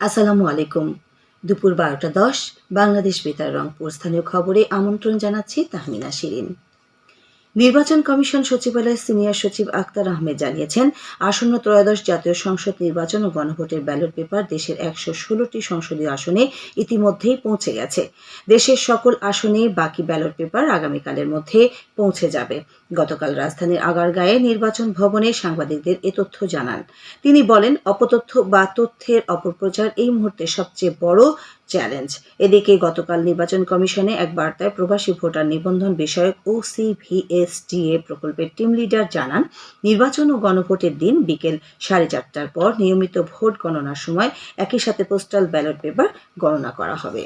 আসসালামু আলাইকুম। দুপুর বারোটা দশ বাংলাদেশ বেতার রংপুর স্থানীয় খবরে আমন্ত্রণ জানাচ্ছি তাহমিনা শিরিন। নির্বাচন কমিশন সচিবালয়ের সিনিয়র সচিব আক্তার আহমেদ জানিয়েছেন, আসন্ন ত্রয়োদশ জাতীয় সংসদ নির্বাচন ও গণভোটের ব্যালট পেপার দেশের একশো ষোলোটি সংসদীয় আসনে ইতিমধ্যেই পৌঁছে গেছে। দেশের সকল আসনে বাকি ব্যালট পেপার আগামীকালের মধ্যে পৌঁছে যাবে। গতকাল রাজধানীর আগারগাঁয়ে নির্বাচন ভবনে সাংবাদিকদের এ তথ্য জানান। তিনি বলেন, অপতথ্য বা তথ্যের অপপ্রচার এই মুহূর্তে সবচেয়ে বড় চ্যালেঞ্জ। এদিকে গতকাল নির্বাচন কমিশনে এক বার্তায় প্রবাসী ভোটার নিবন্ধন বিষয়ক ওসিভিএসডিএ প্রকল্পের টিম লিডার জানান, নির্বাচন ও গণভোটের দিন বিকেল সাড়ে চারটার পর নিয়মিত ভোট গণনার সময় একই সাথে পোস্টাল ব্যালট পেপার গণনা করা হবে।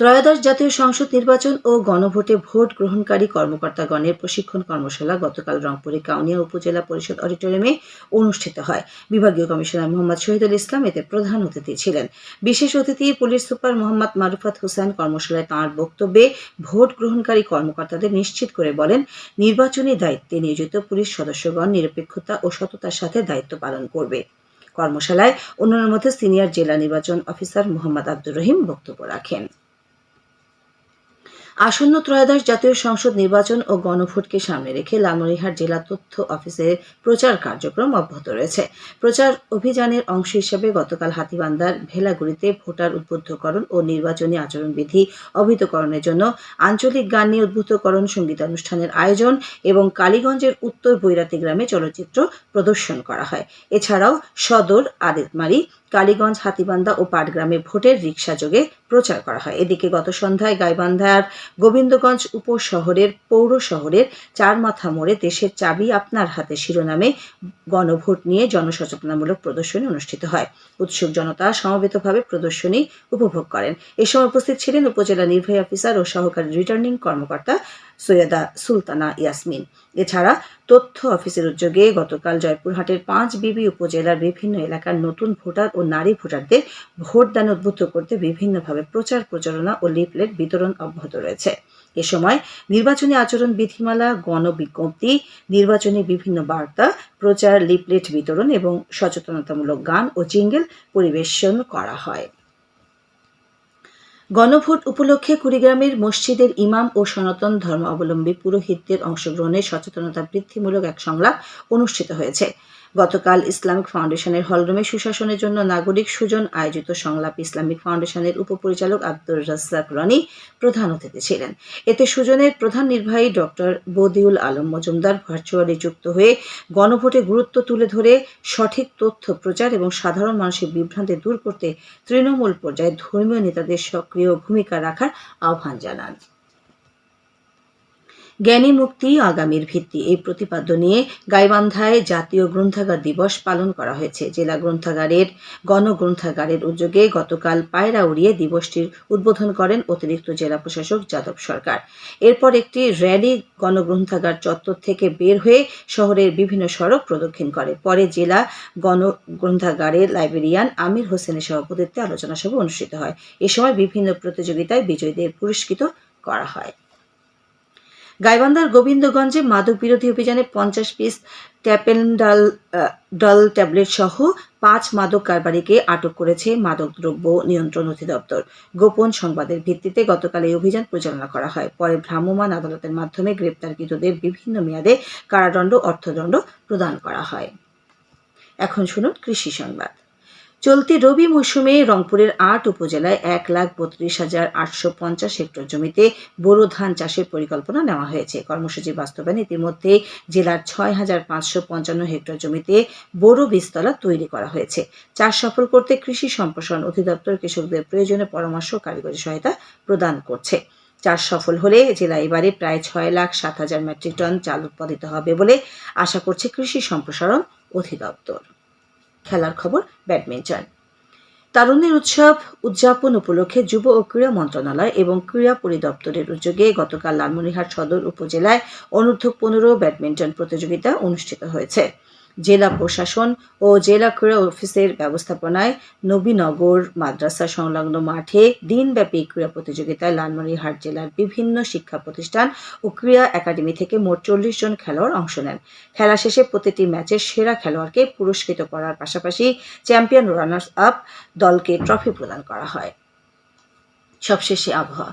ত্রয়োদশ জাতীয় সংসদ নির্বাচন ও গণভোটে ভোট গ্রহণকারী কর্মকর্তাগণের প্রশিক্ষণ কর্মশালা গতকাল রংপুরে কাউনিয়া উপজেলা পরিষদ অডিটোরিয়ামে অনুষ্ঠিত হয়। বিভাগীয় কমিশনার মোহাম্মদ শহীদুল ইসলাম এতে প্রধান অতিথি ছিলেন। বিশেষ অতিথি পুলিশ সুপার মোহাম্মদ মারুফাত হোসেন কর্মশালায় তাঁর বক্তব্যে ভোট গ্রহণকারী কর্মকর্তাদের নিশ্চিত করে বলেন, নির্বাচনী দায়িত্বে নিয়োজিত পুলিশ সদস্যগণ নিরপেক্ষতা ও সততার সাথে দায়িত্ব পালন করবে। কর্মশালায় অন্যান্যের মধ্যে সিনিয়র জেলা নির্বাচন অফিসার মোহাম্মদ আব্দুর রহিম বক্তব্য রাখেন। আসন্ন ত্রয়োদশ জাতীয় সংসদ নির্বাচন ও গণভোটকে সামনে রেখে লালমনিরহাট জেলা তথ্য অফিসের প্রচার কার্যক্রম অব্যাহত রয়েছে। প্রচার অভিযানের অংশ হিসেবে গতকাল হাতিবান্দার ভেলাগুড়িতে ভোটার উদ্বুদ্ধকরণ ও নির্বাচনী আচরণবিধি অবহিতকরণের জন্য আঞ্চলিক গান নিয়ে উদ্বুদ্ধকরণ, সঙ্গীতানুষ্ঠানের আয়োজন এবং কালীগঞ্জের উত্তর বৈরাতি গ্রামে চলচ্চিত্র প্রদর্শন করা হয়। এছাড়াও সদর আদিতমারি কালীগঞ্জ, হাতিবান্ধা ও পাটগ্রামে ভোটের রিক্সা যোগে প্রচার করা হয়। এদিকে গত সন্ধ্যায় গাইবান্ধার গোবিন্দগঞ্জ উপশহরের পৌর শহরের চারমাথা মোড়ে দেশের চাবি আপনার হাতে শিরোনামে গণভোট নিয়ে জনসচেতনামূলক প্রদর্শনী অনুষ্ঠিত হয়। উৎসুক জনতা সমবেতভাবে প্রদর্শনী উপভোগ করেন। এ সময় উপস্থিত ছিলেন উপজেলা নির্বাহী অফিসার ও সহকারী রিটার্নিং কর্মকর্তা সৈয়দা সুলতানা ইয়াসমিন। এছাড়া তথ্য অফিসের উদ্যোগে গতকাল জয়পুরহাটের পাঁচ বিবি উপজেলার বিভিন্ন এলাকার নতুন ভোটার ও নারী ভোটারদের ভোটদান উদ্বুদ্ধ করতে বিভিন্নভাবে প্রচার, প্রচারণা ও লিফলেট বিতরণ অব্যাহত রয়েছে। এ সময় নির্বাচনী আচরণ বিধিমালা, গণবিজ্ঞপ্তি, নির্বাচনী বিভিন্ন বার্তা, প্রচার, লিফলেট বিতরণ এবং সচেতনতামূলক গান ও জিঙ্গেল পরিবেশন করা হয়। গণভোট উপলক্ষে কুড়িগ্রামের মসজিদের ইমাম ও সনাতন ধর্মাবলম্বী পুরোহিতদের অংশগ্রহণে সচেতনতা বৃদ্ধিমূলক এক সংলাপ অনুষ্ঠিত হয়েছে। গতকাল ইসলামিক ফাউন্ডেশনের হলরুমে সুশাসনের জন্য নাগরিক সুজন আয়োজিত সংলাপ ইসলামিক ফাউন্ডেশনের উপপরিচালক আব্দুর রাজ্জাক রনি প্রধান অতিথি ছিলেন। এতে সুজনের প্রধান নির্বাহী ডক্টর বদিউল আলম মজুমদার ভার্চুয়ালি যুক্ত হয়ে গণভোটে গুরুত্ব তুলে ধরে সঠিক তথ্য প্রচার এবং সাধারণ মানুষের বিভ্রান্তি দূর করতে তৃণমূল পর্যায়ে ধর্মীয় নেতাদের সক্রিয় ভূমিকা রাখার আহ্বান জানান। জ্ঞানী মুক্তি আগামীর ভিত্তি। এই প্রতিপাদ্য নিয়ে গাইবান্ধায় জাতীয় গ্রন্থাগার দিবস পালন করা হয়েছে। জেলা গ্রন্থাগারের, গণগ্রন্থাগারের উদ্যোগে গতকাল পায়রা উড়িয়ে দিবসটির উদ্বোধন করেন অতিরিক্ত জেলা প্রশাসক যাদব সরকার। এরপর একটি র্যালি গণগ্রন্থাগার চত্বর থেকে বের হয়ে শহরের বিভিন্ন সড়ক প্রদক্ষিণ করে। পরে জেলা গণগ্রন্থাগারের লাইব্রেরিয়ান আমির হোসেনের সভাপতিত্বে আলোচনা সভা অনুষ্ঠিত হয়। এ সময় বিভিন্ন প্রতিযোগিতায় বিজয়ীদের পুরস্কৃত করা হয়। গাইবান্ধার গোবিন্দগঞ্জে মাদক বিরোধী অভিযানে পঞ্চাশ পিস ট্যাপেন্ডাল ডল ট্যাবলেট সহ পাঁচ মাদক কারবারিকে আটক করেছে মাদকদ্রব্য নিয়ন্ত্রণ অধিদপ্তর। গোপন সংবাদের ভিত্তিতে গতকাল এই অভিযান পরিচালনা করা হয়। পরে ভ্রাম্যমাণ আদালতের মাধ্যমে গ্রেপ্তারকৃতদের বিভিন্ন মেয়াদে কারাদণ্ড, অর্থদণ্ড প্রদান করা হয়। এখন শুনুন কৃষি সংবাদ। চলতি রবি মৌসুমে রংপুরের আট উপজেলায় এক লাখ বত্রিশ হাজার আটশো পঞ্চাশ হেক্টর জমিতে বোরো ধান চাষের পরিকল্পনা নেওয়া হয়েছে। কর্মসূচি বাস্তবায়নে ইতিমধ্যে জেলার ছয় হাজার পাঁচশো পঞ্চান্ন হেক্টর জমিতে বোরো বীজতলা তৈরি করা হয়েছে। চাষ সফল করতে কৃষি সম্প্রসারণ অধিদপ্তর কৃষকদের প্রয়োজনে পরামর্শ কারিগরি সহায়তা প্রদান করছে। চাষ সফল হলে জেলা এবারে প্রায় ছয় লাখ সাত হাজার মেট্রিক টন চাল উৎপাদিত হবে বলে আশা করছে কৃষি সম্প্রসারণ অধিদপ্তর। খেলার খবর ব্যাডমিন্টন। তারুণ্যের উৎসব উদযাপন উপলক্ষে যুব ও ক্রীড়া মন্ত্রণালয় এবং ক্রীড়া পরিদপ্তরের উদ্যোগে গতকাল লালমনিহাট সদর উপজেলায় অনূর্ধ্ব পনেরো ব্যাডমিন্টন প্রতিযোগিতা অনুষ্ঠিত হয়েছে। জেলা প্রশাসন ও জেলা ক্রীড়া অফিসের ব্যবস্থাপনায় নবীনগর মাদ্রাসা সংলগ্ন মাঠে দিনব্যাপী ক্রীড়া প্রতিযোগিতায় লালমনিরহাট জেলার বিভিন্ন শিক্ষা প্রতিষ্ঠান ও ক্রীড়া একাডেমি থেকে মোট চল্লিশ জন খেলোয়াড় অংশ নেন। খেলা শেষে প্রতিটি ম্যাচের সেরা খেলোয়াড়কে পুরস্কৃত করার পাশাপাশি চ্যাম্পিয়ন রানার্স আপ দলকে ট্রফি প্রদান করা হয়। সবশেষে আবহাওয়া।